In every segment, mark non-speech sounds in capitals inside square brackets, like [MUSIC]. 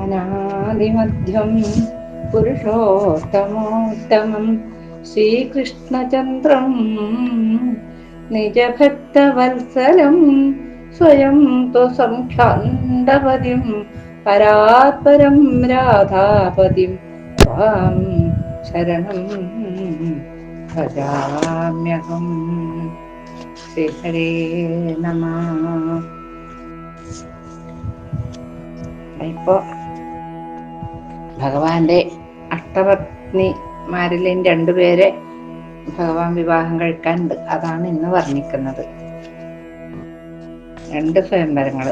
अनादिमध्यं पुरुषोत्तमोत्तमं श्रीकृष्णचन्द्रं निजभक्तवत्सलं स्वयं तु सङ्ख्याण्डपतिं परात्परं राधापतिं त्वां शरणं भजाम्यहं। श्रीहरे नमः। ഭഗവാന്റെ അഷ്ടപത്നിമാരിലും രണ്ടുപേരെ ഭഗവാൻ വിവാഹം കഴിക്കാനുണ്ട്. അതാണ് ഇന്ന് വർണിക്കുന്നത്. രണ്ട് സ്വയംവരങ്ങൾ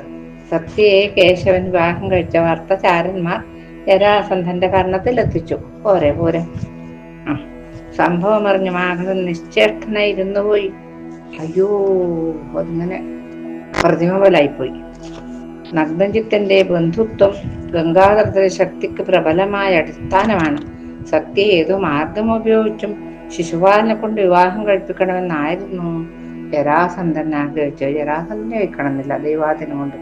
സത്യയെ കേശവൻ വിവാഹം കഴിച്ച വാർത്ത ചാരന്മാർ ജരാസന്ധന്റെ കർണത്തിൽ എത്തിച്ചു പോരെ. പോരെ സംഭവം അറിഞ്ഞു മാധവൻ നിശ്ചേഷ്ടനായിരുന്നു പോയി. അയ്യോ അതിങ്ങനെ പ്രതിമ പോലായിപ്പോയി. നഗ്നജിത്തന്റെ ബന്ധുത്വം ഗംഗാധരത്തിന്റെ ശക്തിക്ക് പ്രബലമായ അടിസ്ഥാനമാണ്. സത്യ ഏതു മാർഗം ഉപയോഗിച്ചും ശിശുപാലനെ കൊണ്ട് വിവാഹം കഴിപ്പിക്കണമെന്നായിരുന്നു ജരാസന്ധൻ ആഗ്രഹിച്ചത്. ജരാസന്ധനെ കഴിക്കണമെന്നില്ല ദൈവാദിനം കൊണ്ട്.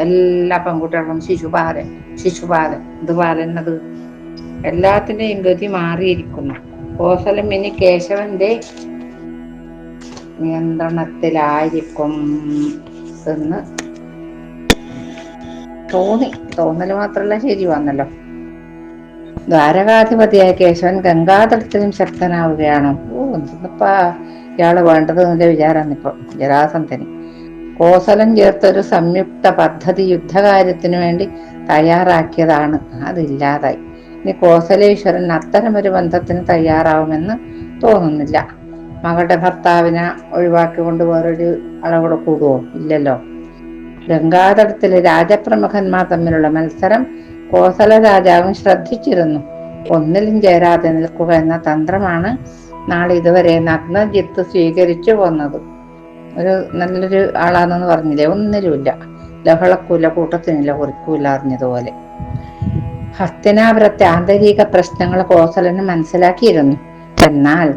എല്ലാ പെൺകുട്ടികളും ശിശുപാലൻ ശിശുപാലൻ ഇത് പാലന്നത് എല്ലാത്തിന്റെയും ഗതി മാറിയിരിക്കുന്നു. കോസലം ഇനി കേശവന്റെ നിയന്ത്രണത്തിലായിരിക്കും എന്ന് തോന്നി. തോന്നൽ മാത്രല്ല ശരി വന്നല്ലോ. ദ്വാരകാധിപതിയായ കേശവൻ ഗംഗാതടത്തിലും ശക്തനാവുകയാണോ. ഓ എന്തപ്പാ ഇയാൾ വേണ്ടത് എന്റെ വിചാരാണ് ഇപ്പൊ. ജരാസന്ധന്. കോസലം ചേർത്തൊരു സംയുക്ത പദ്ധതി യുദ്ധകാര്യത്തിനു വേണ്ടി തയ്യാറാക്കിയതാണ്. അതില്ലാതായി. ഇനി കോസലേശ്വരൻ അത്തരമൊരു ബന്ധത്തിന് തയ്യാറാവുമെന്ന് തോന്നുന്നില്ല. മകളുടെ ഭർത്താവിനെ ഒഴിവാക്കി കൊണ്ട് വേറൊരു അളവിടെ കൂടുവോ? ഇല്ലല്ലോ. ഗംഗാതടത്തിലെ രാജപ്രമുഖന്മാർ തമ്മിലുള്ള മത്സരം കോസല രാജാവും ശ്രദ്ധിച്ചിരുന്നു. ഒന്നിലും ചേരാതെ നിൽക്കുക എന്ന തന്ത്രമാണ് നാളെ ഇതുവരെ നഗ്നജിത്ത് സ്വീകരിച്ചു പോന്നത് ഒരു നല്ലൊരു ആളാണെന്ന് പറഞ്ഞില്ലേ? ഒന്നിലുമില്ല. ലഹളക്കൂല കൂട്ടത്തിനില്ല കുറിക്കൂല അറിഞ്ഞതുപോലെ. ഹസ്തിനാപുരത്തെ ആന്തരിക പ്രശ്നങ്ങൾ കോസലന് മനസ്സിലാക്കിയിരുന്നു. എന്നാൽ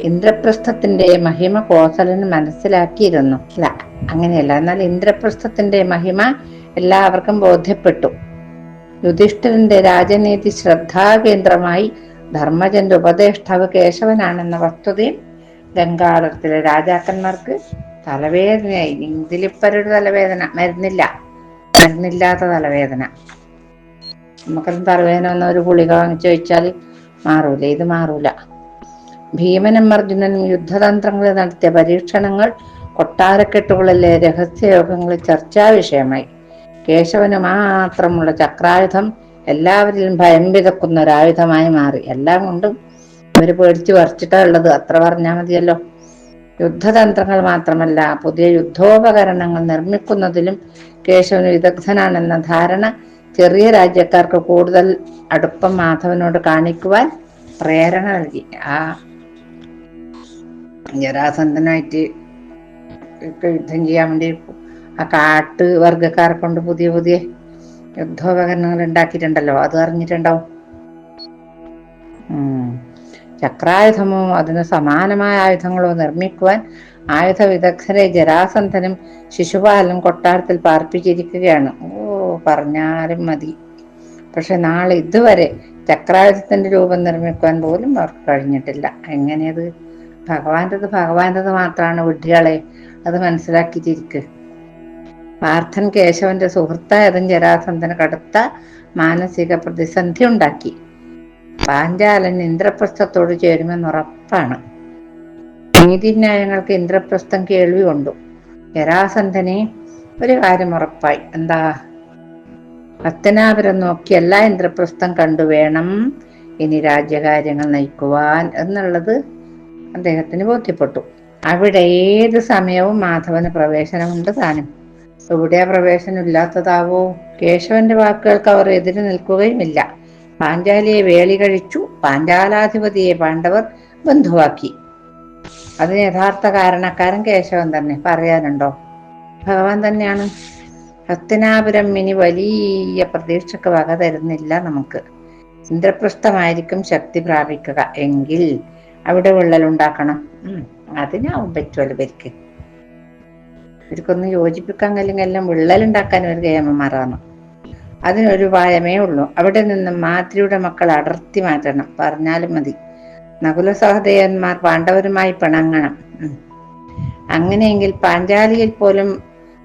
ഇന്ദ്രപ്രസ്ഥത്തിന്റെ മഹിമ കോസലന് മനസ്സിലാക്കിയിരുന്നു. അല്ല അങ്ങനെയല്ല. എന്നാൽ ഇന്ദ്രപ്രസ്ഥത്തിന്റെ മഹിമ എല്ലാവർക്കും ബോധ്യപ്പെട്ടു. യുധിഷ്ഠിരന്റെ രാജനീതി ശ്രദ്ധാകേന്ദ്രമായി ധർമ്മജന്റെ ഉപദേഷ്ടാവ് കേശവനാണെന്ന വസ്തുതയും ഗംഗാളത്തിലെ രാജാക്കന്മാർക്ക് തലവേദനയായി. ഇതിലിപ്പരൊരു തലവേദന. മരുന്നില്ല. മരുന്നില്ലാത്ത തലവേദന. നമുക്കൊന്നും തലവേദന വന്ന ഒരു ഗുളിക വാങ്ങിച്ചു വെച്ചാൽ മാറൂല. ഇത് മാറൂല. ഭീമനും അർജുനനും യുദ്ധതന്ത്രങ്ങളിൽ നടത്തിയ പരീക്ഷണങ്ങൾ കൊട്ടാരക്കെട്ടുകളിലെ രഹസ്യയോഗങ്ങളിൽ ചർച്ചാ വിഷയമായി. കേശവന് മാത്രമുള്ള ചക്രായുധം എല്ലാവരിലും ഭയം വിതക്കുന്ന ഒരായുധമായി മാറി. എല്ലാം കൊണ്ടും അവർ പേടിച്ചു വരച്ചിട്ടാ ഉള്ളത്. അത്ര പറഞ്ഞാൽ മതിയല്ലോ. യുദ്ധതന്ത്രങ്ങൾ മാത്രമല്ല പുതിയ യുദ്ധോപകരണങ്ങൾ നിർമ്മിക്കുന്നതിലും കേശവന് വിദഗ്ധനാണെന്ന ധാരണ ചെറിയ രാജ്യക്കാർക്ക് കൂടുതൽ അടുപ്പം മാധവനോട് കാണിക്കുവാൻ പ്രേരണ നൽകി. ആ ജരാസന്ധനായിട്ട് യുദ്ധം ചെയ്യാൻ വേണ്ടി ആ കാട്ട് വർഗക്കാരെ കൊണ്ട് പുതിയ പുതിയ യുദ്ധോപകരണങ്ങൾ ഉണ്ടാക്കിയിട്ടുണ്ടല്ലോ. അത് അറിഞ്ഞിട്ടുണ്ടാവും. ചക്രായുധമോ അതിന് സമാനമായ ആയുധങ്ങളോ നിർമ്മിക്കുവാൻ ആയുധ വിദഗ്ധരെ ജരാസന്ധനും ശിശുപാലനും കൊട്ടാരത്തിൽ പാർപ്പിച്ചിരിക്കുകയാണ്. ഓ പറഞ്ഞാലും മതി. പക്ഷെ നാളെ ഇതുവരെ ചക്രായുധത്തിന്റെ രൂപം നിർമ്മിക്കുവാൻ പോലും അവർക്ക് കഴിഞ്ഞിട്ടില്ല. എങ്ങനെയത്? ഭഗവാന്റത് ഭഗവാന്റത് മാത്രമാണ് വിഡ്ഢികളെ അത് മനസ്സിലാക്കിയിട്ടിരിക്കുക പാർത്ഥൻ കേശവന്റെ സുഹൃത്തായതും ജരാസന്ധന് കടുത്ത മാനസിക പ്രതിസന്ധി ഉണ്ടാക്കി. പാഞ്ചാലൻ ഇന്ദ്രപ്രസ്ഥത്തോട് ചേരുമെന്ന് ഉറപ്പാണ്. നീതിന്യായങ്ങൾക്ക് ഇന്ദ്രപ്രസ്ഥം കേൾവി കൊണ്ടു ജരാസന്ധനെ ഒരു കാര്യം ഉറപ്പായി. എന്താ? പത്തനാപുരം നോക്കി എല്ലാ ഇന്ദ്രപ്രസ്ഥം കണ്ടു വേണം ഇനി രാജ്യകാര്യങ്ങൾ നയിക്കുവാൻ എന്നുള്ളത് അദ്ദേഹത്തിന് ബോധ്യപ്പെട്ടു. അവിടെ ഏത് സമയവും മാധവന് പ്രവേശനമുണ്ട് താനും. എവിടെയാ പ്രവേശനം ഇല്ലാത്തതാവോ കേശവന്റെ വാക്കുകൾക്ക് അവർ എതിര് നിൽക്കുകയുമില്ല. പാഞ്ചാലിയെ വേളി കഴിച്ചു. പാഞ്ചാലാധിപതിയെ പാണ്ഡവർ ബന്ധുവാക്കി. അതിന് യഥാർത്ഥ കാരണക്കാരൻ കേശവൻ തന്നെ. പറയാനുണ്ടോ? ഭഗവാൻ തന്നെയാണ്. ഹസ്തിനാപുരം ഇനി വലിയ പ്രതീക്ഷക്ക് വക തരുന്നില്ല നമുക്ക്. ഇന്ദ്രപ്രസ്ഥമായിരിക്കും ശക്തി പ്രാപിക്കുക. എങ്കിൽ അവിടെ വിള്ളൽ ഉണ്ടാക്കണം. അതിനാവും പറ്റുമല്ലോ ഇവർക്ക്. ഇവർക്കൊന്ന് യോജിപ്പിക്കാൻ കഴിയുമെങ്കിൽ എല്ലാം വിള്ളൽ ഉണ്ടാക്കാൻ ഒരു കേമന്മാരാണ് അതിനൊരു ഉപായമേ ഉള്ളൂ. അവിടെ നിന്ന് മാതൃയുടെ മക്കൾ അടർത്തി മാറ്റണം. പറഞ്ഞാലും മതി. നകുല സഹദേവന്മാർ പാണ്ഡവരുമായി പിണങ്ങണം. അങ്ങനെയെങ്കിൽ പാഞ്ചാലിയിൽ പോലും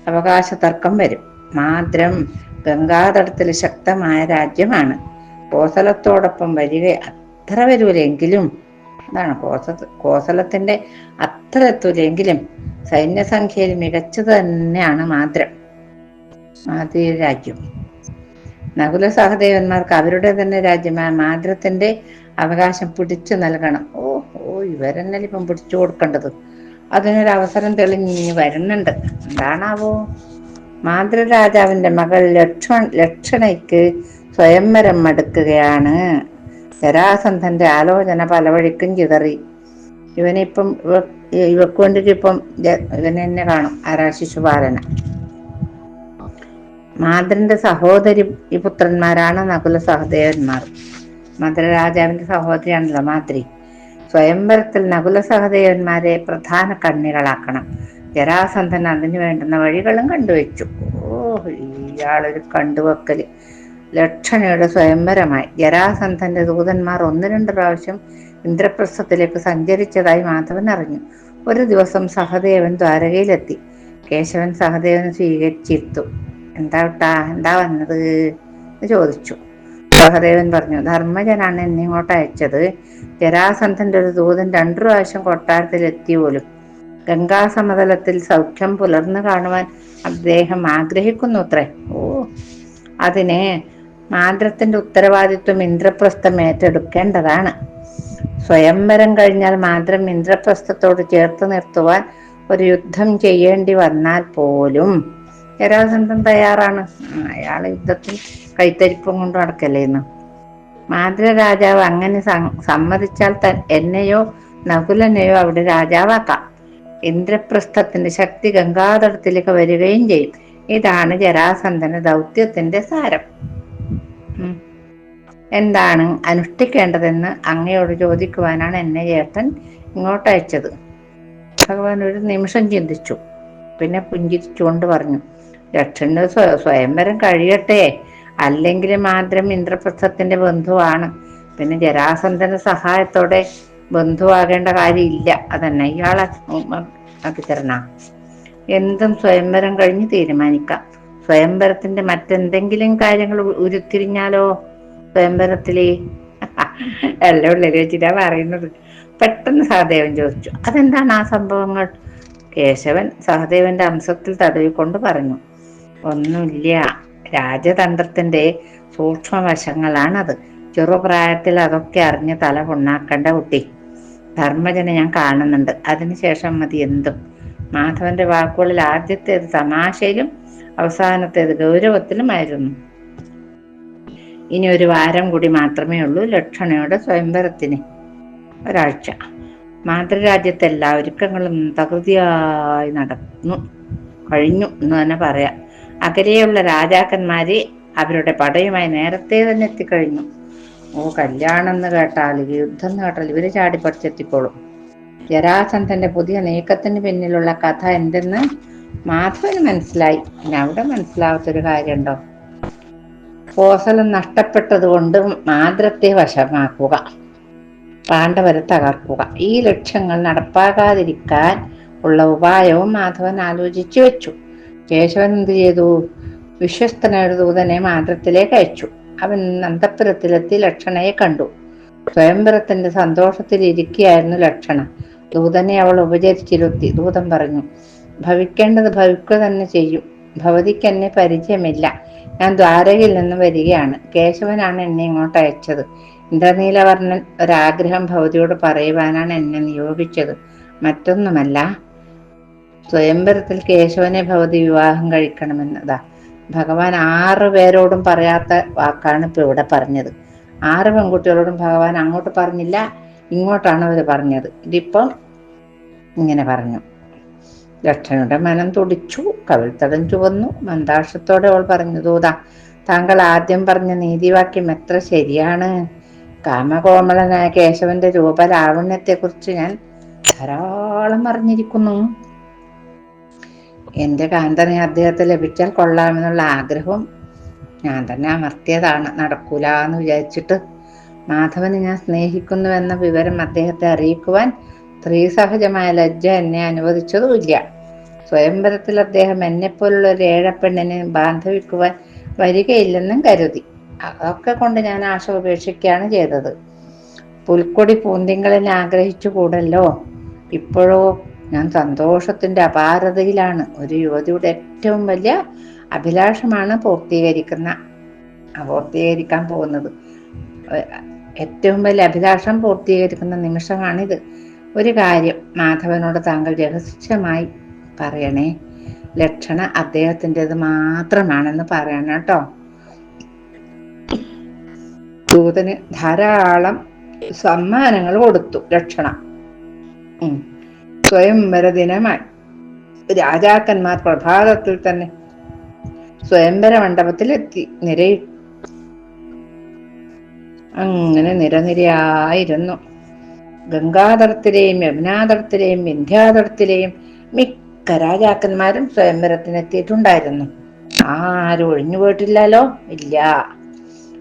അവകാശ തർക്കം വരും. മാത്രം ഗംഗാതടത്തിൽ ശക്തമായ രാജ്യമാണ്. കോസലത്തോടൊപ്പം വരിക അത്ര വരൂലെങ്കിലും അതാണ്. കോസ കോസലത്തിന്റെ അത്ര എത്തൂലെങ്കിലും സൈന്യസംഖ്യയിൽ മികച്ചത് തന്നെയാണ് മാദ്രം മാതൃ രാജ്യം. നകുല സഹദേവന്മാർക്ക് അവരുടെ തന്നെ രാജ്യമായ മാദ്രത്തിന്റെ അവകാശം പിടിച്ചു നൽകണം. ഓ ഓ ഇവരെന്നല്ല ഇപ്പം പിടിച്ചു കൊടുക്കേണ്ടത്? അതിനൊരു അവസരം തെളിഞ്ഞ് വരുന്നുണ്ട്. എന്താണാവോ? മാതൃരാജാവിന്റെ മകൾ ലക്ഷ്മൺ ലക്ഷണയ്ക്ക് സ്വയംവരം മടുക്കുകയാണ് ജരാസന്ധന്റെ ആലോചന പലവഴിക്കും ചിതറി. ഇവനിപ്പം ഇവക്ക് വേണ്ടിട്ട് ഇപ്പം ഇവനെ തന്നെ കാണും ആരാ ശിശുപാലന മാതൃന്റെ സഹോദരി ഈ പുത്രന്മാരാണ് നകുല സഹദേവന്മാർ. മധുരരാജാവിന്റെ സഹോദരിയാണല്ലോ മാതൃ. സ്വയംവരത്തിൽ നകുല സഹദേവന്മാരെ പ്രധാന കണ്ണികളാക്കണം. ജരാസന്ധൻ അതിനു വേണ്ടുന്ന വഴികളും കണ്ടുവച്ചു. ഓ ഇയാളൊരു കണ്ടുവെക്കൽ. ലക്ഷണയുടെ സ്വയംവരമായി. ജരാസന്ധന്റെ ദൂതന്മാർ ഒന്ന് രണ്ട് പ്രാവശ്യം ഇന്ദ്രപ്രസ്ഥത്തിലേക്ക് സഞ്ചരിച്ചതായി മാധവൻ അറിഞ്ഞു. ഒരു ദിവസം സഹദേവൻ ദ്വാരകയിലെത്തി. കേശവൻ സഹദേവനെ സ്വീകരിച്ചിരുത്തു എന്താ വിട്ടാ എന്താ വന്നത്? എന്ന് ചോദിച്ചു. സഹദേവൻ പറഞ്ഞു ധർമ്മജനാണ് എന്നെ ഇങ്ങോട്ട് അയച്ചത്. ജരാസന്ധന്റെ ഒരു ദൂതൻ രണ്ടു പ്രാവശ്യം കൊട്ടാരത്തിലെത്തി പോലും. പോലും ഗംഗാസമതലത്തിൽ സൗഖ്യം പുലർന്നു കാണുവാൻ അദ്ദേഹം ആഗ്രഹിക്കുന്നു അത്രേ ഓ അതിന് മാദ്രത്തിന്റെ ഉത്തരവാദിത്വം ഇന്ദ്രപ്രസ്ഥം ഏറ്റെടുക്കേണ്ടതാണ്. സ്വയംവരം കഴിഞ്ഞാൽ മാത്രം ഇന്ദ്രപ്രസ്ഥത്തോട് ചേർത്ത് നിർത്തുവാൻ ഒരു യുദ്ധം ചെയ്യേണ്ടി വന്നാൽ പോലും. ജരാസന്ധൻ തയ്യാറാണ്. അയാൾ യുദ്ധത്തിൽ കൈത്തരിപ്പം കൊണ്ട് നടക്കല്ലേന്ന്. മാതൃ രാജാവ് അങ്ങനെ സമ്മതിച്ചാൽ എന്നെയോ നകുലനെയോ അവിടെ രാജാവാക്കാം. ഇന്ദ്രപ്രസ്ഥത്തിന്റെ ശക്തി ഗംഗാതടത്തിലേക്ക് വരികയും ചെയ്യും. ഇതാണ് ജരാസന്ധന ദൗത്യത്തിന്റെ സാരം. എന്താണ് അനുഷ്ഠിക്കേണ്ടതെന്ന് അങ്ങയോട് ചോദിക്കുവാനാണ് എന്നെ ചേട്ടൻ ഇങ്ങോട്ട് അയച്ചത്. ഭഗവാൻ ഒരു നിമിഷം ചിന്തിച്ചു. പിന്നെ പുഞ്ചിരിച്ചുകൊണ്ട് പറഞ്ഞു ലക്ഷണ സ്വയംവരം കഴിയട്ടെ. അല്ലെങ്കിൽ മാത്രം ഇന്ദ്രപ്രസ്ഥത്തിന്റെ ബന്ധുവാണ്. പിന്നെ ജരാസന്ധന സഹായത്തോടെ ബന്ധുവാകേണ്ട കാര്യമില്ല. അതന്നെ ഇയാളെ അഭിതരണ എന്തും സ്വയംവരം കഴിഞ്ഞ് തീരുമാനിക്കാം. സ്വയംവരത്തിന്റെ മറ്റെന്തെങ്കിലും കാര്യങ്ങൾ ഉരുത്തിരിഞ്ഞാലോ സ്വയംവരത്തിൽ [LAUGHS] എല്ലാം ഉള്ളിൽ വെച്ചിട്ടാ പറയുന്നത്. പെട്ടെന്ന് സഹദേവൻ ചോദിച്ചു അതെന്താണ് ആ സംഭവങ്ങൾ? കേശവൻ സഹദേവന്റെ അംശത്തിൽ തടവിക്കൊണ്ട് പറഞ്ഞു ഒന്നുമില്ല. രാജതന്ത്രത്തിന്റെ സൂക്ഷ്മവശങ്ങളാണത്. ചെറുപ്രായത്തിൽ അതൊക്കെ അറിഞ്ഞ് തല പൊണ്ണാക്കേണ്ട കുട്ടി. ധർമ്മജന ഞാൻ കാണുന്നുണ്ട്. അതിനുശേഷം മതി എന്തും. മാധവന്റെ വാക്കുകളിൽ ആദ്യത്തെ തമാശയിലും അവസാനത്തേത് ഗൗരവത്തിലുമായിരുന്നു. ഇനി ഒരു വാരം കൂടി മാത്രമേ ഉള്ളൂ ലക്ഷണയുടെ സ്വയംവരത്തിന്. ഒരാഴ്ച. മാതൃരാജ്യത്തെ എല്ലാ ഒരുക്കങ്ങളും തകൃതിയായി നടന്നു. കഴിഞ്ഞു എന്ന് തന്നെ പറയാം. അകലെയുള്ള രാജാക്കന്മാര് അവരുടെ പടയുമായി നേരത്തെ തന്നെ എത്തിക്കഴിഞ്ഞു. ഓ കല്യാണം എന്ന് കേട്ടാൽ യുദ്ധം എന്ന് കേട്ടാൽ ഇവർ ചാടിപ്പറിച്ചെത്തിക്കോളും ജരാസന്ധന്റെ പുതിയ നീക്കത്തിന് പിന്നിലുള്ള കഥ എന്തെന്ന് മാധവന് മനസ്സിലായി. പിന്നെ അവിടെ മനസ്സിലാവാത്തൊരു കാര്യമുണ്ടോ? കോസലം നഷ്ടപ്പെട്ടതുകൊണ്ട് മാതൃത്തെ വശമാക്കുക. പാണ്ഡവരെ തകർക്കുക. ഈ ലക്ഷ്യങ്ങൾ നടപ്പാകാതിരിക്കാൻ ഉള്ള ഉപായവും മാധവൻ ആലോചിച്ചു വെച്ചു. കേശവൻ എന്ത് ചെയ്തു? വിശ്വസ്തനായ ദൂതനെ മാതൃത്തിലേക്ക് അയച്ചു. അവൻ നന്ദപുരത്തിലെത്തി ലക്ഷണയെ കണ്ടു. സ്വയംവരത്തിന്റെ സന്തോഷത്തിലിരിക്കുകയായിരുന്നു ലക്ഷണ. ദൂതനെ അവൾ ഉപചരിച്ചിരുത്തി. ദൂതൻ പറഞ്ഞു ഭവിക്കേണ്ടത് ഭവിക്കുക തന്നെ ചെയ്യും. ഭവതിക്ക് എന്നെ പരിചയമില്ല. ഞാൻ ദ്വാരകയിൽ നിന്ന് വരികയാണ്. കേശവനാണ് എന്നെ ഇങ്ങോട്ട് അയച്ചത്. ഇന്ദ്രനീലവർണൻ ഒരാഗ്രഹം ഭവതിയോട് പറയുവാനാണ് എന്നെ നിയോഗിച്ചത്. മറ്റൊന്നുമല്ല സ്വയംവരത്തിൽ കേശവനെ ഭവതി വിവാഹം കഴിക്കണമെന്നതാ. ഭഗവാൻ ആറ് പേരോടും പറയാത്ത വാക്കാണ് ഇപ്പൊ ഇവിടെ പറഞ്ഞത്. ആറ് പെൺകുട്ടികളോടും ഭഗവാൻ അങ്ങോട്ട് പറഞ്ഞില്ല ഇങ്ങോട്ടാണ് അവർ പറഞ്ഞത്. ഇതിപ്പം ഇങ്ങനെ പറഞ്ഞു. ലക്ഷണയുടെ മനം തുടിച്ചു കവിൾത്തടം ചുവന്നു. മന്ദാക്ഷത്തോടെ അവൾ പറഞ്ഞു തോതാ താങ്കൾ ആദ്യം പറഞ്ഞ നീതിവാക്യം എത്ര ശരിയാണ്? കാമകോമളനായ കേശവന്റെ കുറിച്ച് ഞാൻ ധാരാളം അറിഞ്ഞിരിക്കുന്നു. എന്റെ കാന്തനെ അദ്ദേഹത്തെ ലഭിച്ചാൽ കൊള്ളാമെന്നുള്ള ആഗ്രഹവും ഞാൻ തന്നെ അമർത്തിയതാണ്. നടക്കൂല എന്ന് വിചാരിച്ചിട്ട് മാധവനെ ഞാൻ സ്നേഹിക്കുന്നുവെന്ന വിവരം അദ്ദേഹത്തെ അറിയിക്കുവാൻ സ്ത്രീസഹജമായ ലജ്ജ എന്നെ അനുവദിച്ചതുമില്ല. സ്വയംവരത്തിൽ അദ്ദേഹം എന്നെപ്പോലുള്ള ഒരു ഏഴപ്പെണ്ണിനെ ബാന്ധവിക്കുവാൻ വരികയില്ലെന്നും കരുതി. അതൊക്കെ കൊണ്ട് ഞാൻ ആശ ഉപേക്ഷിക്കുകയാണ് ചെയ്തത്. പുൽക്കൊടി പൂന്തിങ്ങളിൽ ആഗ്രഹിച്ചു കൂടല്ലോ ഇപ്പോഴോ ഞാൻ സന്തോഷത്തിന്റെ അപാരതയിലാണ്. ഒരു യുവതിയുടെ ഏറ്റവും വലിയ അഭിലാഷമാണ് പൂർത്തീകരിക്കുന്ന പൂർത്തീകരിക്കാൻ പോകുന്നത്. ഏറ്റവും വലിയ അഭിലാഷം പൂർത്തീകരിക്കുന്ന നിമിഷമാണിത്. ഒരു കാര്യം മാധവനോട് താങ്കൾ രഹസ്യമായി പറയണേ. ലക്ഷണ അദ്ദേഹത്തിന്റെത് മാത്രമാണെന്ന് പറയണം കേട്ടോ. ദൂതന് ധാരാളം സമ്മാനങ്ങൾ കൊടുത്തു ലക്ഷണ. സ്വയംവര ദിനമായി രാജാക്കന്മാർ പ്രഭാതത്തിൽ തന്നെ സ്വയംവര മണ്ഡപത്തിലെത്തി നിരയി അങ്ങനെ നിരനിരയായിരുന്നു. ഗംഗാതടത്തിലെയും യമുനാതടത്തിലെയും വിന്ധ്യാതടത്തിലെയും മിക്ക രാജാക്കന്മാരും സ്വയംവരത്തിനെത്തിയിട്ടുണ്ടായിരുന്നു. ആരും ഒഴിഞ്ഞു പോയിട്ടില്ലല്ലോ? ഇല്ല.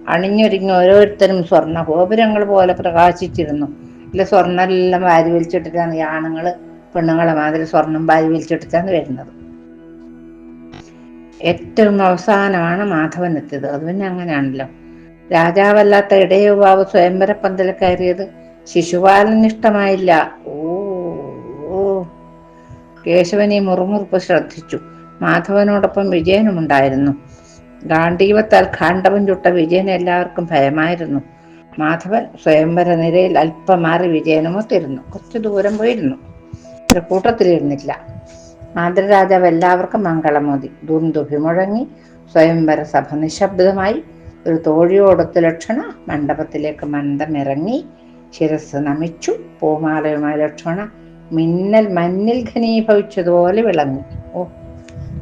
അണിഞ്ഞൊരുങ്ങി ഓരോരുത്തരും സ്വർണ ഗോപുരങ്ങൾ പോലെ പ്രകാശിച്ചിരുന്നു. ഇല്ല സ്വർണെല്ലാം വാരി വലിച്ചിട്ടിട്ടാണ് ഈ ആണുങ്ങൾ പെണ്ണുങ്ങളെ മാതിരി സ്വർണം വാരി വലിച്ചിട്ടിട്ടാണ് വരുന്നത്. ഏറ്റവും അവസാനമാണ് മാധവൻ എത്തിയത് അത് പിന്നെ അങ്ങനെയാണല്ലോ. രാജാവല്ലാത്ത ഇടയുവാവ് സ്വയംവര പന്തൽ കയറിയത് ശിശുപാലന് ഇഷ്ടമായില്ല ഓ ഓ. കേശവനെ മുറുമുറുപ്പ് ശ്രദ്ധിച്ചു. മാധവനോടൊപ്പം വിജയനും ഉണ്ടായിരുന്നു ഗാന്ഡീവത്താൽ ഖാണ്ഡവൻ ചുട്ട വിജയൻ എല്ലാവർക്കും ഭയമായിരുന്നു. മാധവൻ സ്വയംവര നിരയിൽ അല്പം മാറി വിജയനുമൊത്തിരുന്നു കുറച്ചു ദൂരം പോയിരുന്നു. ഒരു കൂട്ടത്തിലിരുന്നില്ല. മാതൃരാജാവ് എല്ലാവർക്കും മംഗളമോതി ദുന്ദുഭി മുഴങ്ങി സ്വയംവര സഭ നിശബ്ദമായി ഒരു തോഴിയോടൊത്ത് ലക്ഷണ മണ്ഡപത്തിലേക്ക് മന്ദമിറങ്ങി ശിരസ് നമിച്ചു. പൂമാലയുമായ ലക്ഷ്മണ മിന്നൽ മഞ്ഞിൽ ഘനീഭവിച്ചതുപോലെ വിളങ്ങി. ഓ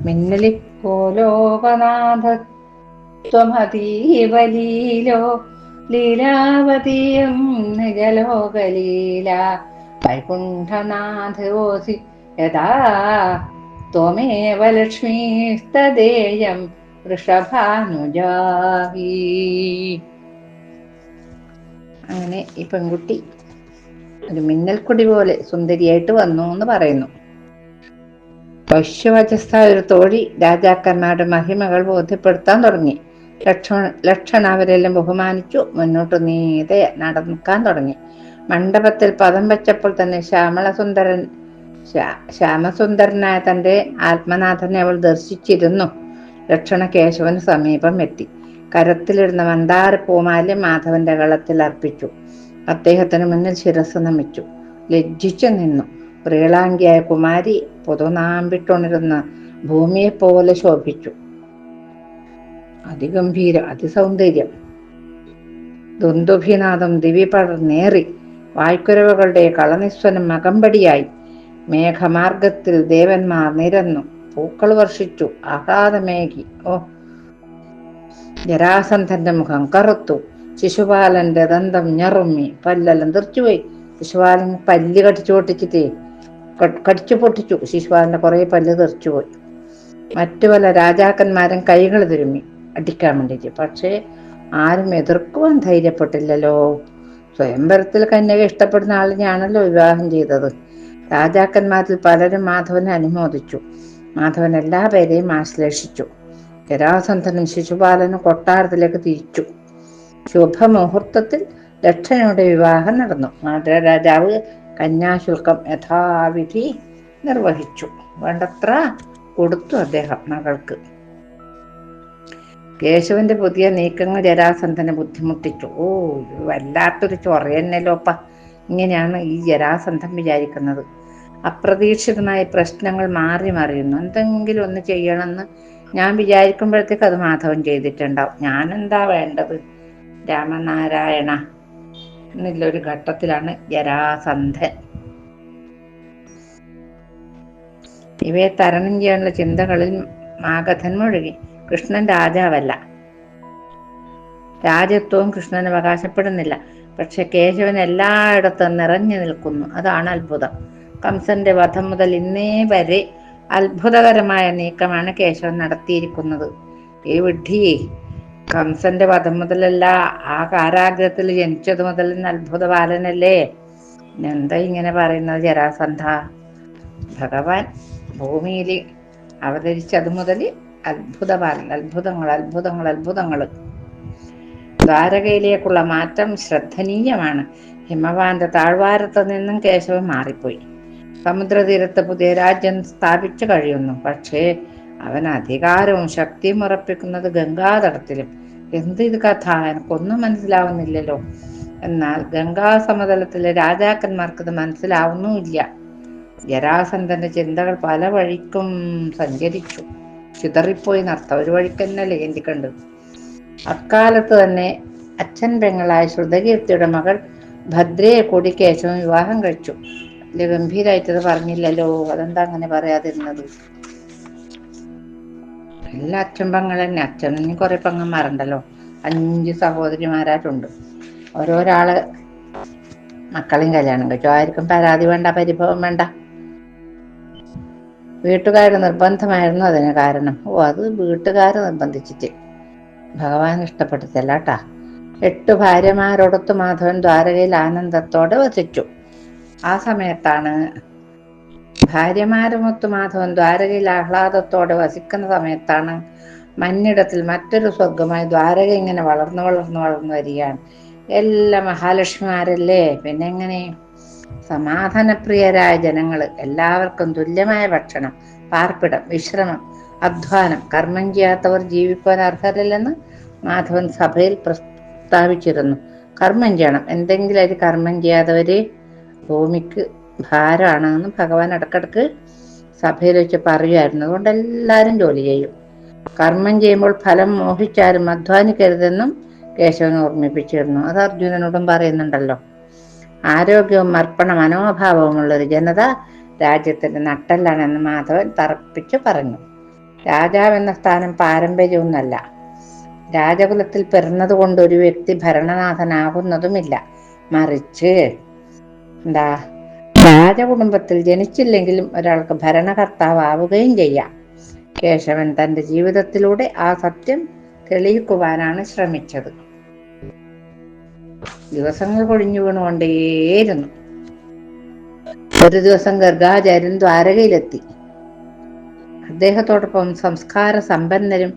മിന്നലി കോലോകനാഥ ത്വമതീവലീലോ ലീലാവതീയം നിജലോകലീല വൈകുണ്ഠനാഥോസി യഥാ ത്വമേവ ലക്ഷ്മീസ്തദേയം വൃഷഭാനുജാഹി അങ്ങനെ ഈ പെൺകുട്ടി ഒരു മിന്നൽക്കുടി പോലെ സുന്ദരിയായിട്ട് വന്നു എന്ന് പറയുന്നു. വശ്യവചസ്ഥ ഒരു തോഴി രാജാക്കന്മാരുടെ മഹിമകൾ ബോധ്യപ്പെടുത്താൻ തുടങ്ങി. ലക്ഷണ ലക്ഷണ അവരെല്ലാം ബഹുമാനിച്ചു മുന്നോട്ട് നീതെ നടക്കാൻ തുടങ്ങി. മണ്ഡപത്തിൽ പദം വെച്ചപ്പോൾ തന്നെ ശ്യാമളസുന്ദരൻ ശ്യാമസുന്ദരനായ തന്റെ ആത്മനാഥനെ അവൾ ദർശിച്ചിരുന്നു. ലക്ഷണ കേശവന് സമീപം എത്തി കരത്തിലിരുന്ന മന്ദാര പൂമാലി മാധവന്റെ കളത്തിൽ അർപ്പിച്ചു. അദ്ദേഹത്തിന് മുന്നിൽ ശിരസ് നമിച്ചു. ലജ്ജിച്ചു നിന്നു. പ്രീളാംഗിയായ കുമാരി പൊതുനാമ്പിട്ടുണരുന്ന ഭൂമിയെ പോലെ ശോഭിച്ചു. അതിഗംഭീര അതിസൗന്ദര്യം. ദുന്ദുഭിനാഥം ദിവി പടർന്നേറി. വായ്ക്കുരവകളുടെ കളനിസ്വനം മകമ്പടിയായി. മേഘമാർഗത്തിൽ ദേവന്മാർ നിരന്നു. പൂക്കൾ വർഷിച്ചു. ആഹ്ലാദമേകി. ഓ ജരാസന്ധന്റെ മുഖം കറുത്തു. ശിശുപാലന്റെ ദന്തം ഞറുമ്മി പല്ലെല്ലാം തെറിച്ചുപോയി. ശിശുപാലൻ പല്ല് കടിച്ചു പൊട്ടിച്ചിട്ടേ കടിച്ചു പൊട്ടിച്ചു. ശിശുപാലന്റെ കുറെ പല്ല് തെറിച്ചുപോയി. മറ്റു പല രാജാക്കന്മാരും കൈകൾ തിരുമ്മി അടിക്കാൻ വേണ്ടിയിട്ട്. പക്ഷേ ആരും എതിർക്കുവാൻ ധൈര്യപ്പെട്ടില്ലല്ലോ. സ്വയംവരത്തിൽ കന്യക ഇഷ്ടപ്പെടുന്ന ആളിനെയാണല്ലോ വിവാഹം ചെയ്തത്. രാജാക്കന്മാരിൽ പലരും മാധവനെ അനുമോദിച്ചു. മാധവൻ എല്ലാ പേരെയും ആശ്ലേഷിച്ചു. ജരാസന്ധനും ശിശുപാലനും കൊട്ടാരത്തിലേക്ക് തിരിച്ചു. ശുഭമുഹൂർത്തത്തിൽ ദക്ഷനയുടെ വിവാഹം നടന്നു. മാതൃരാജാവ് കന്യാശുൽക്കം യഥാവിധി നിർവഹിച്ചു. വേണ്ടത്ര കൊടുത്തു അദ്ദേഹം മകൾക്ക്. കേശവന്റെ പുതിയ നീക്കങ്ങൾ ജരാസന്ധനെ ബുദ്ധിമുട്ടിച്ചു. ഓ വല്ലാത്തൊരു ചൊറയന്നല്ലോപ്പ. ഇങ്ങനെയാണ് ഈ ജരാസന്ധം വിചാരിക്കുന്നത്. അപ്രതീക്ഷിതമായ പ്രശ്നങ്ങൾ മാറി മറിയുന്നു. എന്തെങ്കിലും ഒന്ന് ചെയ്യണമെന്ന് ഞാൻ വിചാരിക്കുമ്പോഴത്തേക്ക് അത് മാധവൻ ചെയ്തിട്ടുണ്ടാവും. ഞാൻ എന്താ വേണ്ടത്? രാമനാരായണ എന്നുള്ളൊരു ഘട്ടത്തിലാണ് ജരാസന്ധൻ. ഇവയെ തരണം ചെയ്യാനുള്ള ചിന്തകളിൽ മാഗധൻ മുഴുകി. കൃഷ്ണൻ രാജാവല്ല. രാജ്യത്വവും കൃഷ്ണൻ അവകാശപ്പെടുന്നില്ല. പക്ഷെ കേശവൻ എല്ലായിടത്തും നിറഞ്ഞു നിൽക്കുന്നു. അതാണ് അത്ഭുതം. കംസന്റെ വധം മുതൽ ഇന്നേ വരെ അത്ഭുതകരമായ നീക്കമാണ് കേശവൻ നടത്തിയിരിക്കുന്നത്. ഈ വിഡ്ഢിയെ കംസന്റെ വധം മുതലല്ല ആ കാരാഗ്രഹത്തിൽ ജനിച്ചത് മുതൽ അത്ഭുത ബാലനല്ലേ എന്താ ഇങ്ങനെ പറയുന്നത് ജരാസന്ധ? ഭഗവാൻ ഭൂമിയിൽ അവതരിച്ചത് മുതൽ അത്ഭുത ബാലൻ അത്ഭുതങ്ങൾ അത്ഭുതങ്ങൾ അത്ഭുതങ്ങൾ. ദ്വാരകയിലേക്കുള്ള മാറ്റം ശ്രദ്ധനീയമാണ്. ഹിമവാന്റെ താഴ്വാരത്ത് നിന്നും കേശവൻ മാറിപ്പോയി. സമുദ്രതീരത്ത് പുതിയ രാജ്യം സ്ഥാപിച്ചു കഴിയുന്നു. പക്ഷേ അവൻ അധികാരവും ശക്തിയും ഉറപ്പിക്കുന്നത് ഗംഗാതടത്തിലും. എന്ത് ഇത് കഥ? എനിക്കൊന്നും മനസ്സിലാവുന്നില്ലല്ലോ. എന്നാൽ ഗംഗാ സമതലത്തിലെ രാജാക്കന്മാർക്ക് ഇത് മനസ്സിലാവുന്നുമില്ല. ജരാസന്ധന്റെ ചിന്തകൾ പല വഴിക്കും സഞ്ചരിച്ചു. ചിതറിപ്പോയി നർത്ത ഒരു വഴിക്കന്നെ ലേന്തി കണ്ടു. അക്കാലത്ത് തന്നെ അച്ഛൻ പെങ്ങളായ ശ്രുതകീർത്തിയുടെ മകൾ ഭദ്രയെ കൂടി കേശവൻ വിവാഹം കഴിച്ചു. വലിയ ഗംഭീരായിട്ടത് പറഞ്ഞില്ലല്ലോ. അതെന്താ അങ്ങനെ പറയാതിരുന്നത്? എല്ലാ അച്ഛൻ പങ്ങൾ തന്നെ. അച്ഛനും കുറെ പെങ്ങന്മാരുണ്ടല്ലോ അഞ്ച് സഹോദരിമാരായിട്ടുണ്ട്. ഓരോരാൾ മക്കളെയും കല്യാണം കഴിച്ചു. ആർക്കും പരാതി വേണ്ട പരിഭവം വേണ്ട. വീട്ടുകാർ നിർബന്ധമായിരുന്നു അതിന് കാരണം. ഓ അത് വീട്ടുകാർ നിർബന്ധിച്ചിട്ട്. ഭഗവാൻ ഇഷ്ടപ്പെട്ടതല്ല കേട്ടാ. എട്ടു ഭാര്യമാരോടൊത്ത് മാധവൻ ദ്വാരകയിൽ ആനന്ദത്തോടെ വസിച്ചു. ആ സമയത്താണ് ഭാര്യമാരുമൊത്ത് മാധവൻ ദ്വാരകയിൽ ആഹ്ലാദത്തോടെ വസിക്കുന്ന സമയത്താണ് മഞ്ഞിടത്തിൽ മറ്റൊരു സ്വർഗമായി ദ്വാരക ഇങ്ങനെ വളർന്നു വളർന്നു വളർന്നു വരികയാണ്. എല്ലാ മഹാലക്ഷ്മിമാരല്ലേ? പിന്നെ എങ്ങനെ സമാധാനപ്രിയരായ ജനങ്ങൾ എല്ലാവർക്കും തുല്യമായ ഭക്ഷണം പാർപ്പിടം വിശ്രമം അധ്വാനം കർമ്മം ചെയ്യാത്തവർ ജീവിക്കുവാൻ അർഹരല്ലെന്ന് മാധവൻ സഭയിൽ പ്രസ്താവിച്ചിരുന്നു. കർമ്മം ചെയ്യണം. എന്തെങ്കിലും ഒരു കർമ്മം ചെയ്യാത്തവര് ഭൂമിക്ക് ഭാരമാണെന്ന് ഭഗവാൻ ഇടക്കിടക്ക് സഭയിൽ വെച്ച് പറയുമായിരുന്നു. അതുകൊണ്ട് എല്ലാവരും ജോലി ചെയ്യും. കർമ്മം ചെയ്യുമ്പോൾ ഫലം മോഹിച്ചാലും അധ്വാനിക്കരുതെന്നും കേശവൻ ഓർമ്മിപ്പിച്ചിരുന്നു. അത് അർജുനനോടും പറയുന്നുണ്ടല്ലോ. ആരോഗ്യവും അർപ്പണ മനോഭാവവുമുള്ളൊരു ജനത രാജ്യത്തിന്റെ നട്ടല്ലാണെന്ന് മാധവൻ തറപ്പിച്ചു പറഞ്ഞു. രാജാവ് എന്ന സ്ഥാനം പാരമ്പര്യമൊന്നല്ല രാജകുലത്തിൽ പിറന്നതുകൊണ്ട് ഒരു വ്യക്തി ഭരണനാഥനാകുന്നതുമില്ല. മറിച്ച് എന്താ? രാജകുടുംബത്തിൽ ജനിച്ചില്ലെങ്കിലും ഒരാൾക്ക് ഭരണകർത്താവുകയും ചെയ്യാം. കേശവൻ തന്റെ ജീവിതത്തിലൂടെ ആ സത്യം തെളിയിക്കുവാനാണ് ശ്രമിച്ചത്. ദിവസങ്ങൾ കൊഴിഞ്ഞു വീണുകൊണ്ടേയിരുന്നു. ഒരു ദിവസം ഗർഗാചാര്യൻ ദ്വാരകയിലെത്തി. അദ്ദേഹത്തോടൊപ്പം സംസ്കാര സമ്പന്നരും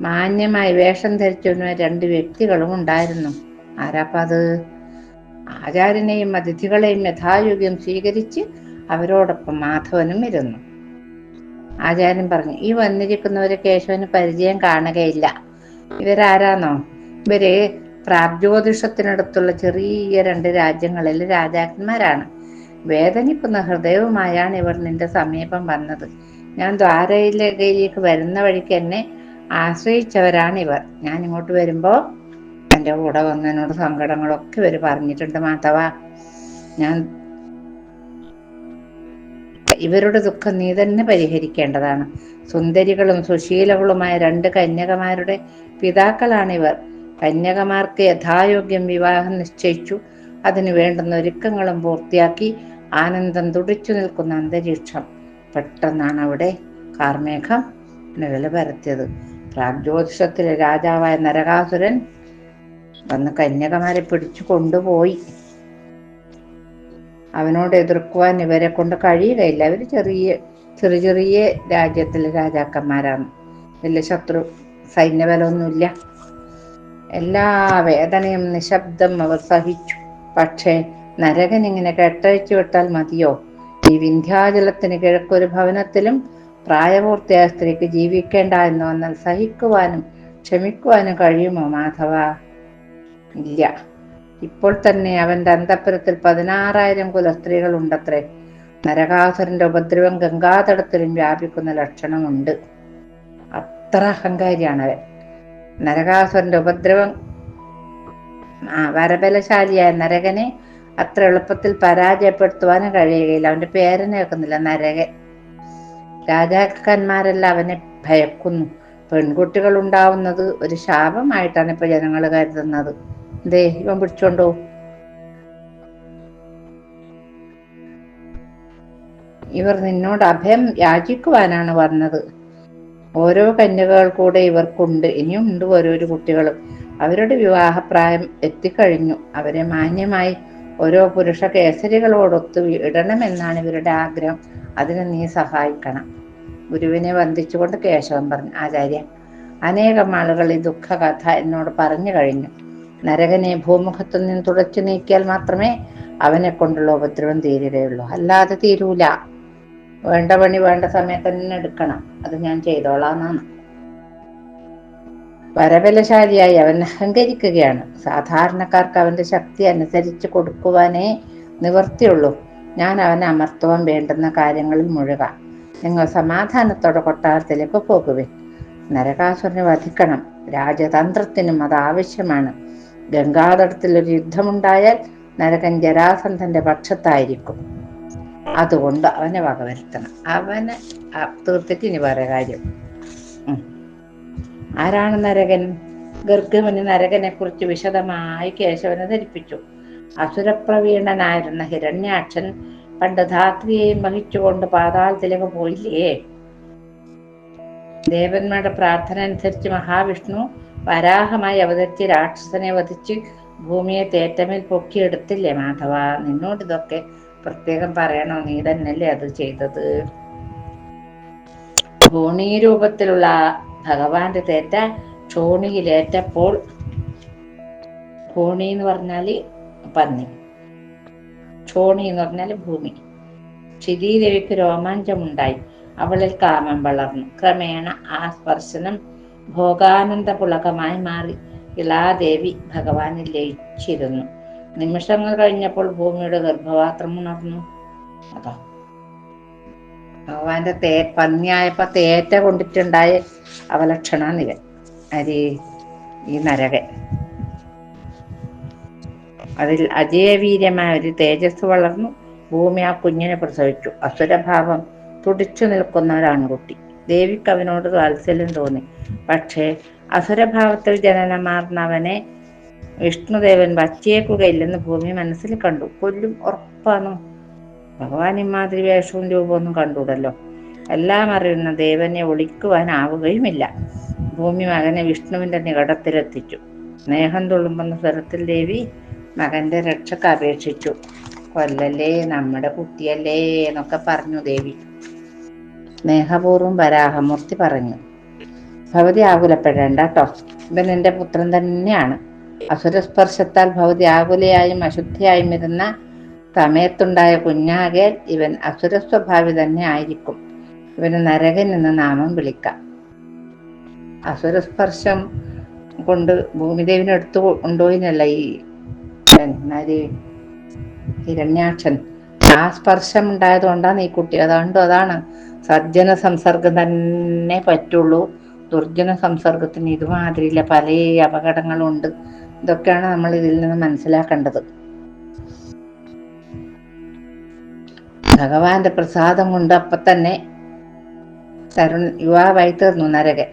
മാന്യമായി വേഷം ധരിച്ചിരുന്ന രണ്ട് വ്യക്തികളും ഉണ്ടായിരുന്നു. ആരാപ്പ അത്? ആചാര്യനെയും അതിഥികളെയും യഥായോഗ്യം സ്വീകരിച്ച് അവരോടൊപ്പം മാധവനും ഇരുന്നു. ആചാര്യൻ പറഞ്ഞു ഈ വന്നിരിക്കുന്നവരെ കേശവന് പരിചയം കാണുകയില്ല. ഇവരാരാന്നോ? ഇവർ പ്രാഗ്ജ്യോതിഷത്തിനടുത്തുള്ള ചെറിയ രണ്ട് രാജ്യങ്ങളിലെ രാജാക്കന്മാരാണ്. വേദനിക്കുന്ന ഹൃദയവുമായാണ് ഇവർ നിന്റെ സമീപം വന്നത്. ഞാൻ ദ്വാരയിലേക്ക് വരുന്ന വഴിക്ക് എന്നെ ആശ്രയിച്ചവരാണ് ഇവർ ഞാൻ ഇങ്ങോട്ട് വരുമ്പോ എന്റെ കൂടെ വന്നതിനോട് സങ്കടങ്ങളൊക്കെ ഇവർ പറഞ്ഞിട്ടുണ്ട്. മാധവ ഞാൻ ഇവരുടെ ദുഃഖം നീ തന്നെ പരിഹരിക്കേണ്ടതാണ്. സുന്ദരികളും സുശീലകളുമായ രണ്ട് കന്യകമാരുടെ പിതാക്കളാണിവർ. കന്യകമാർക്ക് യഥായോഗ്യം വിവാഹം നിശ്ചയിച്ചു. അതിനു വേണ്ടുന്ന ഒരുക്കങ്ങളും പൂർത്തിയാക്കി ആനന്ദം തുടിച്ചു നിൽക്കുന്ന അന്തരീക്ഷം. പെട്ടെന്നാണ് അവിടെ കാർമേഘം നിഴൽ പരത്തിയത്. പ്രാഗ്ജ്യോതിഷത്തിലെ രാജാവായ നരകാസുരൻ വന്ന് കന്യകമാരെ പിടിച്ചു കൊണ്ടുപോയി. അവനോട് എതിർക്കുവാൻ ഇവരെ കൊണ്ട് കഴിയുകയില്ല. അവർ ചെറിയ ചെറിയ ചെറിയ രാജ്യത്തിലെ രാജാക്കന്മാരാണ്. വലിയ ശത്രു സൈന്യബലമൊന്നുമില്ല. എല്ലാ വേദനയും നിശബ്ദം അവർ സഹിച്ചു. പക്ഷേ നരകൻ ഇങ്ങനെ കെട്ടഴിച്ചു വിട്ടാൽ മതിയോ? ഈ വിന്ധ്യാചലത്തിന് കിഴക്കൊരു ഭവനത്തിലും പ്രായപൂർത്തിയായ സ്ത്രീക്ക് ജീവിക്കേണ്ട എന്ന് വന്നാൽ സഹിക്കുവാനും ക്ഷമിക്കുവാനും കഴിയുമോ മാധവ? ഇല്ല. ഇപ്പോൾ തന്നെ അവന്റെ അന്തപ്പുരത്തിൽ പതിനാറായിരം കുല സ്ത്രീകൾ ഉണ്ടത്രേ നരകാസുരന്റെ ഉപദ്രവം ഗംഗാതടത്തിലും വ്യാപിക്കുന്ന ലക്ഷണമുണ്ട്. അത്ര അഹങ്കാരിയാണ് അവൻ നരകാസുരന്റെ ഉപദ്രവം വരബലശാലിയായ നരകനെ അത്ര എളുപ്പത്തിൽ പരാജയപ്പെടുത്തുവാനും കഴിയുകയില്ല. അവന്റെ പേരനെ വെക്കുന്നില്ല നരകൻ. രാജാക്കന്മാരെല്ലാം അവനെ ഭയക്കുന്നു. പെൺകുട്ടികൾ ഉണ്ടാവുന്നത് ഒരു ശാപമായിട്ടാണ് ഇപ്പൊ ജനങ്ങൾ കരുതുന്നത്. ദേ ഇവൻ പിടിച്ചോണ്ടോ? ഇവർ നിന്നോട് അഭയം യാചിക്കുവാനാണ് വന്നത് ഓരോ കന്യകകൾ കൂടെ ഇവർക്കുണ്ട്. ഇനിയും ഉണ്ട് ഓരോരു കുട്ടികളും. അവരുടെ വിവാഹപ്രായം എത്തിക്കഴിഞ്ഞു. അവരെ മാന്യമായി ഓരോ പുരുഷ കേസരികളോടൊത്ത് ഇടണമെന്നാണ് ഇവരുടെ ആഗ്രഹം. അതിന് നീ സഹായിക്കണം. ഗുരുവിനെ വന്ദിച്ചുകൊണ്ട് കേശവൻ പറഞ്ഞു ആചാര്യ അനേകം ആളുകൾ ഈ ദുഃഖകഥ എന്നോട് പറഞ്ഞു കഴിഞ്ഞു. നരകനെ ഭൂമുഖത്തു നിന്ന് തുടച്ചു നീക്കിയാൽ മാത്രമേ അവനെ കൊണ്ടുള്ള ഉപദ്രവം തീരുകയുള്ളൂ. അല്ലാതെ തീരൂല. വേണ്ട പണി വേണ്ട സമയത്ത് തന്നെ എടുക്കണം. അത് ഞാൻ ചെയ്തോളാന്നാണ്. വരവലശാലിയായി അവൻ അഹങ്കരിക്കുകയാണ്. സാധാരണക്കാർക്ക് അവന്റെ ശക്തി അനുസരിച്ച് കൊടുക്കുവാനേ നിവർത്തിയുള്ളൂ ഞാൻ അവനെ അമർത്തുവാൻ വേണ്ടുന്ന കാര്യങ്ങളിൽ മുഴുക. നിങ്ങൾ സമാധാനത്തോടെ കൊട്ടാരത്തിലേക്ക് പോകുവിൻ. നരകാസുരനെ വധിക്കണം. രാജതന്ത്രത്തിനും അത് ആവശ്യമാണ്. ഗംഗാതടത്തിൽ ഒരു യുദ്ധമുണ്ടായാൽ നരകൻ ജരാസന്ധന്റെ പക്ഷത്തായിരിക്കും. അതുകൊണ്ട് അവനെ വകവരുത്തണം. അവനെ തീർത്തിട്ട് ഇനി വേറെ കാര്യം. ആരാണ് നരകൻ? ഗർഗമന് നരകനെ കുറിച്ച് വിശദമായി കേശവനെ ധരിപ്പിച്ചു. അസുരപ്രവീണനായിരുന്ന ഹിരണ്യാക്ഷൻ പണ്ട് ധാത്രിയെയും വഹിച്ചുകൊണ്ട് പാതാളത്തിലേക്ക് പോയില്ലേ? ദേവന്മാരുടെ പ്രാർത്ഥന അനുസരിച്ച് മഹാവിഷ്ണു വരാഹമായി അവതരിച്ച് രാക്ഷസനെ വധിച്ച് ഭൂമിയെ തേറ്റമേൽ പൊക്കിയെടുത്തില്ലേ മാധവ? നിന്നോട് ഇതൊക്കെ പ്രത്യേകം പറയണോ? നീ തന്നെയല്ലേ അത് ചെയ്തത്? രൂപത്തിലുള്ള ഭഗവാന്റെ തേറ്റ ക്ഷോണിയിലേറ്റപ്പോൾ ഭൂണി എന്ന് പറഞ്ഞാൽ പന്നി. ക്ഷോണി എന്ന് പറഞ്ഞാൽ ഭൂമി. ക്ഷിതീദേവിക്ക് രോമാഞ്ചമുണ്ടായി. അവളിൽ കാമം വളർന്നു. ക്രമേണ ആ സ്പർശനം ഭോഗാനന്ദ പുളകമായി മാറി ഇളാദേവി ഭഗവാനിൽ ലയിച്ചിരുന്നു. നിമിഷങ്ങൾ കഴിഞ്ഞപ്പോൾ ഭൂമിയുടെ ഗർഭപാത്രം ഉണർന്നു. അതാ. ഭഗവാന്റെ തേ പന്നിയായപ്പോ തേറ്റ കൊണ്ടിട്ടുണ്ടായ അവലക്ഷണ ഇവൻ അരി ഈ നരകൻ. അതിൽ അജയവീര്യമായ ഒരു തേജസ് വളർന്നു. ഭൂമി ആ കുഞ്ഞിനെ പ്രസവിച്ചു. അസുരഭാവം തുടിച്ചു നിൽക്കുന്ന ഒരു ആൺകുട്ടി ദേവിക്ക് അവനോട് വാത്സല്യം തോന്നി. പക്ഷേ അസുരഭാവത്തിൽ ജനനമാർന്ന അവനെ വിഷ്ണുദേവൻ വച്ചേക്കുകയില്ലെന്ന് ഭൂമി മനസ്സിൽ കണ്ടു. കൊല്ലും ഉറപ്പാണ്? ഭഗവാൻ ഇമാതിരി വേഷവും രൂപമൊന്നും കണ്ടുകൂടല്ലോ എല്ലാം അറിയുന്ന ദേവനെ ഒളിക്കുവാനാവുകയുമില്ല. ഭൂമി മകനെ വിഷ്ണുവിന്റെ നികടത്തിലെത്തിച്ചു. സ്നേഹം തുളുമ്പുന്ന സ്വരത്തിൽ ദേവി മകന്റെ രക്ഷക്ക് അപേക്ഷിച്ചു. കൊല്ലല്ലേ നമ്മുടെ കുട്ടിയല്ലേ എന്നൊക്കെ പറഞ്ഞു ദേവി. സ്നേഹപൂർവം വരാഹമൂർത്തി പറഞ്ഞു. ഭവതി ആകുലപ്പെടേണ്ട കേട്ടോ ഇവൻ എന്റെ പുത്രൻ തന്നെയാണ്. അസുരസ്പർശത്താൽ ഭവതി ആകുലയായും അശുദ്ധിയായും ഇരുന്ന സമയത്തുണ്ടായ കുഞ്ഞാകെ ഇവൻ അസുരസ്വഭാവി തന്നെ ആയിരിക്കും. ഇവന് നരകൻ എന്ന നാമം വിളിക്കാം. അസുരസ്പർശം കൊണ്ട് ഭൂമിദേവിനെ എടുത്തു കൊണ്ടുപോയിനല്ല ഈ ഹിരണ്യാക്ഷൻ. ആ സ്പർശം ഉണ്ടായത് കൊണ്ടാണ് ഈ കുട്ടി. അതുകൊണ്ട് അതാണ് സജ്ജന സംസർഗം തന്നെ പറ്റുള്ളൂ. ദുർജന സംസർഗത്തിന് ഇതുമാതിരിയില്ല. പല അപകടങ്ങളും ഉണ്ട് ഇതൊക്കെയാണ് നമ്മൾ ഇതിൽ നിന്ന് മനസ്സിലാക്കേണ്ടത്. ഭഗവാന്റെ പ്രസാദം കൊണ്ട് അപ്പൊ തന്നെ തരുൺ യുവാവായി തീർന്നു നരകൻ.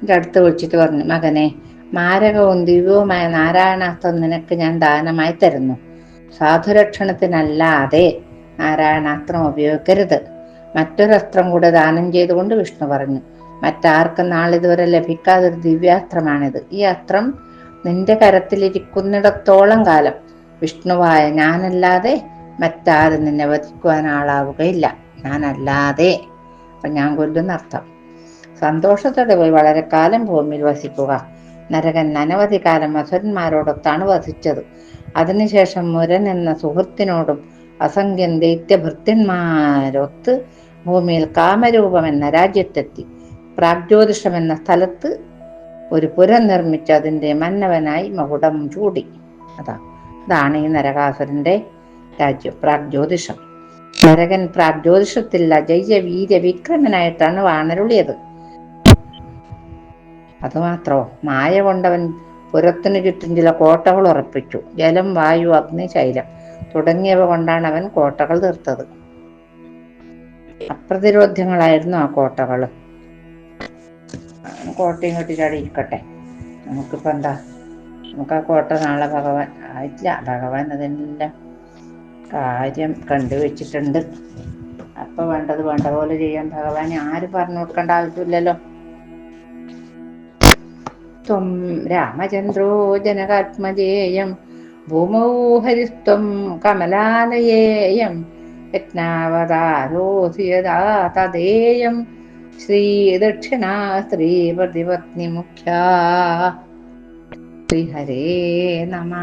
എന്റെ അടുത്ത് വിളിച്ചിട്ട് പറഞ്ഞു മകനെ മാരകവും ദിവ്യവുമായ നാരായണാസ്ത്രം നിനക്ക് ഞാൻ ദാനമായി തരുന്നു. സാധുരക്ഷണത്തിനല്ലാതെ നാരായണാസ്ത്രം ഉപയോഗിക്കരുത്. മറ്റൊരസ്ത്രം കൂടെ ദാനം ചെയ്തുകൊണ്ട് വിഷ്ണു പറഞ്ഞു. മറ്റാർക്കും നാളിതുവരെ ലഭിക്കാതൊരു ദിവ്യാസ്ത്രമാണിത്. ഈ അസ്ത്രം നിന്റെ കരത്തിലിരിക്കുന്നിടത്തോളം കാലം വിഷ്ണുവായ ഞാനല്ലാതെ മറ്റാരും നിന്നെ വധിക്കുവാൻ ആളാവുകയില്ല. ഞാനല്ലാതെ. അപ്പൊ ഞാൻ കൊല്ലുന്നർത്ഥം. സന്തോഷത്തോടെ പോയി വളരെ കാലം ഭൂമിയിൽ വസിക്കുക. നരകൻ അനവധി കാലം അസുരന്മാരോടൊത്താണ് വധിച്ചത് അതിനുശേഷം മുരൻ എന്ന സുഹൃത്തിനോടും അസംഖ്യം ദൈത്യഭൃത്യന്മാരൊത്ത് ഭൂമിയിൽ കാമരൂപം എന്ന രാജ്യത്തെത്തി. പ്രാഗ്ജ്യോതിഷം എന്ന സ്ഥലത്ത് ഒരു പുരം നിർമ്മിച്ച് അതിന്റെ മന്നവനായി മകുടം ചൂടി. അതാ അതാണ് ഈ നരകാസുരന്റെ രാജ്യം പ്രാഗ്ജ്യോതിഷം. നരകൻ പ്രാഗ്ജ്യോതിഷത്തിൽ അജയ്യ വീര്യ വിക്രമനായിട്ടാണ് വാണരുളിയത്. അതുമാത്രോ മായ കൊണ്ടവൻ പുരത്തിനു ചുറ്റും ചില കോട്ടകൾ ഉറപ്പിച്ചു. ജലം വായു അഗ്നി ശൈലം തുടങ്ങിയവ കൊണ്ടാണ് അവൻ കോട്ടകൾ തീർത്തത്. അപ്രതിരോധ്യങ്ങളായിരുന്നു ആ കോട്ടകൾ. കോട്ടയും കെട്ടി ചാടി ഇരിക്കട്ടെ നമുക്കിപ്പോൾ എന്താ? നമുക്ക് ആ കോട്ട നാളെ ഭഗവാൻ ആയിട്ടില്ല. ഭഗവാൻ അതെല്ലാം കാര്യം കണ്ടുവച്ചിട്ടുണ്ട്. അപ്പൊ വേണ്ടത് വേണ്ട പോലെ ചെയ്യാൻ ഭഗവാനെ ആര് പറഞ്ഞു കൊടുക്കേണ്ട ആവശ്യമില്ലല്ലോ. ത്വം രാമചന്ദ്രോ ജനകാത്മജേയം ഭൂമൗ ഹരിസ്ത്വം കമലാലയേയം യജ്ഞാവതാരോസി യഥാ തദേയം ശ്രീദക്ഷിണാ സ്ത്രീ പ്രതിപത്നി ശ്രീഹരേ നമ